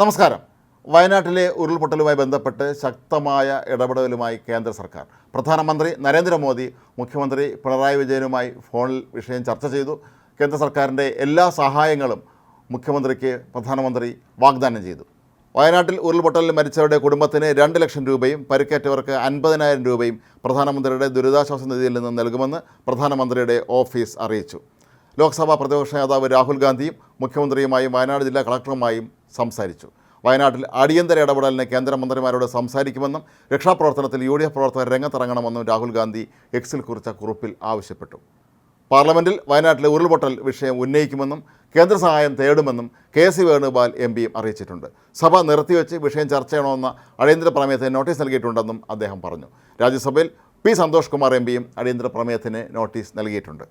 നമസ്കാരം. വയനാട്ടിലെ ഉരുൾപൊട്ടലുമായി ബന്ധപ്പെട്ട് ശക്തമായ ഇടപെടലുമായി കേന്ദ്ര സർക്കാർ. പ്രധാനമന്ത്രി നരേന്ദ്രമോദി മുഖ്യമന്ത്രി പിണറായി വിജയനുമായി ഫോണിൽ വിഷയം ചർച്ച ചെയ്തു. കേന്ദ്ര സർക്കാരിന്റെ എല്ലാ സഹായങ്ങളും മുഖ്യമന്ത്രിക്ക് പ്രധാനമന്ത്രി വാഗ്ദാനം ചെയ്തു. വയനാട്ടിൽ ഉരുൾപൊട്ടലിൽ മരിച്ചവരുടെ കുടുംബത്തിന് രണ്ട് ലക്ഷം രൂപയും പരിക്കേറ്റവർക്ക് അൻപതിനായിരം രൂപയും പ്രധാനമന്ത്രിയുടെ ദുരിതാശ്വാസ നിധിയിൽ നിന്ന് നൽകുമെന്ന് പ്രധാനമന്ത്രിയുടെ ഓഫീസ് അറിയിച്ചു. ലോക്സഭാ പ്രതിപക്ഷ നേതാവ് രാഹുൽ ഗാന്ധിയും മുഖ്യമന്ത്രിയുമായും വയനാട് ജില്ലാ കളക്ടറുമായും സംസാരിച്ചു. വയനാട്ടിൽ അടിയന്തര ഇടപെടലിന് കേന്ദ്രമന്ത്രിമാരോട് സംസാരിക്കുമെന്നും രക്ഷാപ്രവർത്തനത്തിൽ യു ഡി എഫ് പ്രവർത്തകർ രംഗത്തിറങ്ങണമെന്നും രാഹുൽ ഗാന്ധി എക്സിൽ കുറിച്ച കുറിപ്പിൽ ആവശ്യപ്പെട്ടു. പാർലമെന്റിൽ വയനാട്ടിലെ ഉരുൾപൊട്ടൽ വിഷയം ഉന്നയിക്കുമെന്നും കേന്ദ്ര സഹായം തേടുമെന്നും കെ സി വേണുഗോപാൽ എം പിയും അറിയിച്ചിട്ടുണ്ട്. സഭ നിർത്തിവെച്ച് വിഷയം ചർച്ച ചെയ്യണമെന്ന അടിയന്തര പ്രമേയത്തിന് നോട്ടീസ് നൽകിയിട്ടുണ്ടെന്നും അദ്ദേഹം പറഞ്ഞു. രാജ്യസഭയിൽ പി സന്തോഷ് കുമാർ എം പിയും അടിയന്തര പ്രമേയത്തിന് നോട്ടീസ് നൽകിയിട്ടുണ്ട്.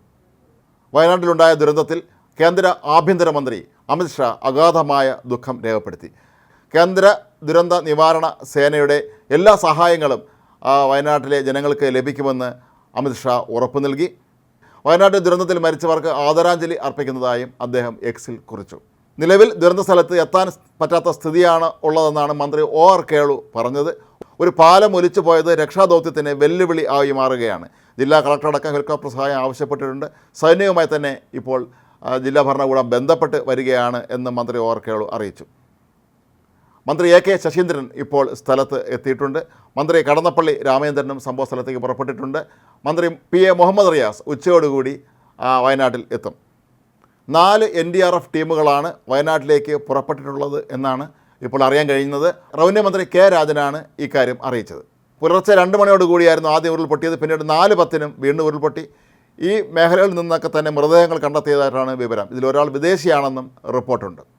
വയനാട്ടിലുണ്ടായ ദുരന്തത്തിൽ കേന്ദ്ര ആഭ്യന്തരമന്ത്രി അമിത്ഷാ അഗാധമായ ദുഃഖം രേഖപ്പെടുത്തി. കേന്ദ്ര ദുരന്ത നിവാരണ സേനയുടെ എല്ലാ സഹായങ്ങളും വയനാട്ടിലെ ജനങ്ങൾക്ക് ലഭിക്കുമെന്ന് അമിത്ഷാ ഉറപ്പു നൽകി. വയനാട് ദുരന്തത്തിൽ മരിച്ചവർക്ക് ആദരാഞ്ജലി അർപ്പിക്കുന്നതായും അദ്ദേഹം എക്സിൽ കുറിച്ചു. നിലവിൽ ദുരന്ത സ്ഥലത്ത് എത്താൻ പറ്റാത്ത സ്ഥിതിയാണ് ഉള്ളതെന്നാണ് മന്ത്രി ഒ ആർ കേളു പറഞ്ഞത്. ഒരു പാലം ഒലിച്ചു പോയത് രക്ഷാദൗത്യത്തിന് വെല്ലുവിളി ആയി മാറുകയാണ്. ജില്ലാ കളക്ടറടക്കം ഹെലികോപ്റ്റർ സഹായം ആവശ്യപ്പെട്ടിട്ടുണ്ട്. സൈന്യവുമായി തന്നെ ഇപ്പോൾ ജില്ലാ ഭരണകൂടം ബന്ധപ്പെട്ട് വരികയാണ് എന്ന് മന്ത്രി കേളു അറിയിച്ചു. മന്ത്രി എ കെ ശശീന്ദ്രൻ ഇപ്പോൾ സ്ഥലത്ത് എത്തിയിട്ടുണ്ട്. മന്ത്രി കടന്നപ്പള്ളി രാമേന്ദ്രനും സംഭവ സ്ഥലത്തേക്ക് പുറപ്പെട്ടിട്ടുണ്ട്. മന്ത്രി പി എ മുഹമ്മദ് റിയാസ് ഉച്ചയോടുകൂടി വയനാട്ടിൽ എത്തും. നാല് എൻ ഡി ആർ എഫ് ടീമുകളാണ് വയനാട്ടിലേക്ക് പുറപ്പെട്ടിട്ടുള്ളത് എന്നാണ് ഇപ്പോൾ അറിയാൻ കഴിയുന്നത്. റവന്യൂ മന്ത്രി കെ രാജനാണ് ഇക്കാര്യം അറിയിച്ചത്. പുലർച്ചെ രണ്ട് മണിയോടുകൂടിയായിരുന്നു ആദ്യം ഉരുൾപൊട്ടിയത്. പിന്നീട് നാല് പത്തിനും വീണ്ടും ഉരുൾപൊട്ടി. ഈ മേഖലകളിൽ നിന്നൊക്കെ തന്നെ മൃതദേഹങ്ങൾ കണ്ടെത്തിയതായിട്ടാണ് വിവരം. ഇതിലൊരാൾ വിദേശിയാണെന്നും റിപ്പോർട്ടുണ്ട്.